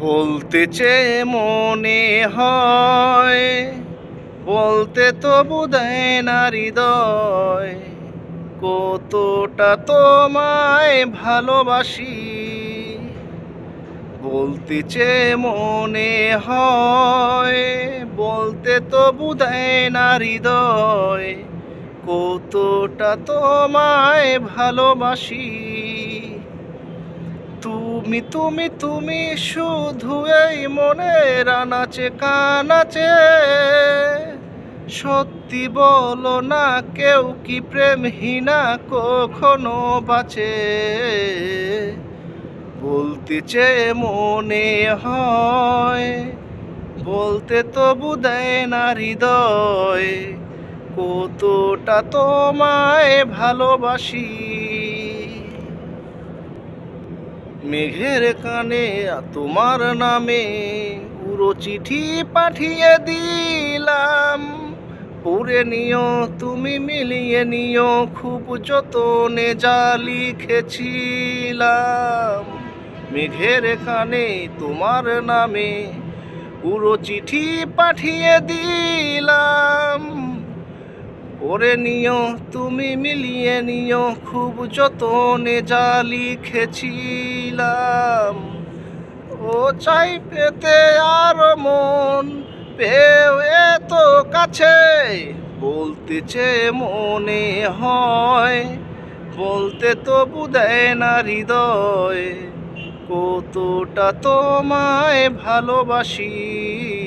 বলতে চেয়ে মনে হয়, বলতে তো বুধায় না হৃদয়, কতটা তোমায় ভালোবাসি। বলতে চেয়ে মনে হয়, বলতে তো বুধায় না হৃদয়, কতটা তোমায় ভালোবাসি। তুমি তুমি তুমি শুধু এই মনের আনাচে, কানাচে। সত্যি বলো না, কেউ কি প্রেমহীনা কখনো বাঁচে? বলতে চেয়ে মনে হয়, বলতে তো বুধায় না হৃদয়। কতটা তোমায় ভালোবাসি। মেঘের কানে তোমার নামে পুরো চিঠি পাঠিয়ে দিলাম। পড়ে নিও, তুমি মিলিয়ে নিও, খুব যতনে যা লিখেছিলাম। মেঘের কানে তোমার নামে পুরো চিঠি পাঠিয়ে দিলাম। ওরে নিও তুমি মিলিয়ে নিও খুব যতনে যা লিখেছিলাম। ও চাই পেতে আর মন, পেও এত কাছে। বলতে চেয়ে মনে হয়, বলতে তো বুধায় না হৃদয়। কতটা তোমায় ভালোবাসি।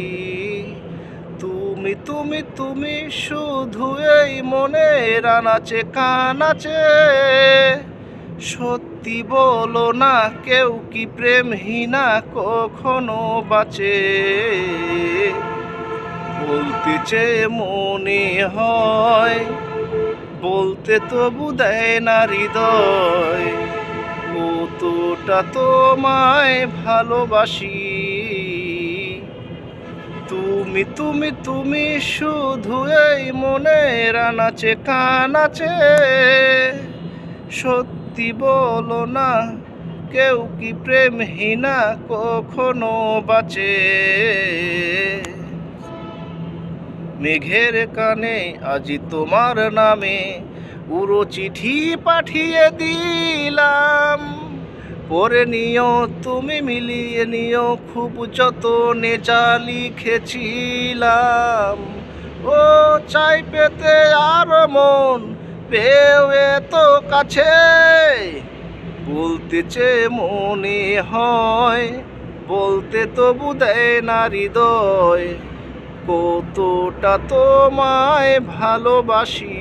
তুমি তুমি তুমি শুধু এই মনের আনাচে, কানাচে। সত্যি বলো না, কেউ কি প্রেমহীনা কখনো বাঁচে? বলতে চেয়ে মনে হয়, বলতে তো বুধায় না হৃদয়। কতটা তোমায় ভালোবাসি। তুমি তুমি তুমি শুধু এই মনের আনাচে, কানাচে। সত্যি বলো না, কেউ কি প্রেমহীনা কখনো বাঁচে? মেঘের কানে আজি তোমার নামে, উড়ো চিঠি পাঠিয়ে দিলাম। পরে নিও, তুমি মিলিয়ে নিও, খুব যতনে যা লিখেছিলাম ও, চাই পেতে আর মন, পেও এত কাছে। বলতে চেয়ে মনে হয়, বলতে তো বুধায় না হৃদয়। কতটা তোমায় ভালোবাসি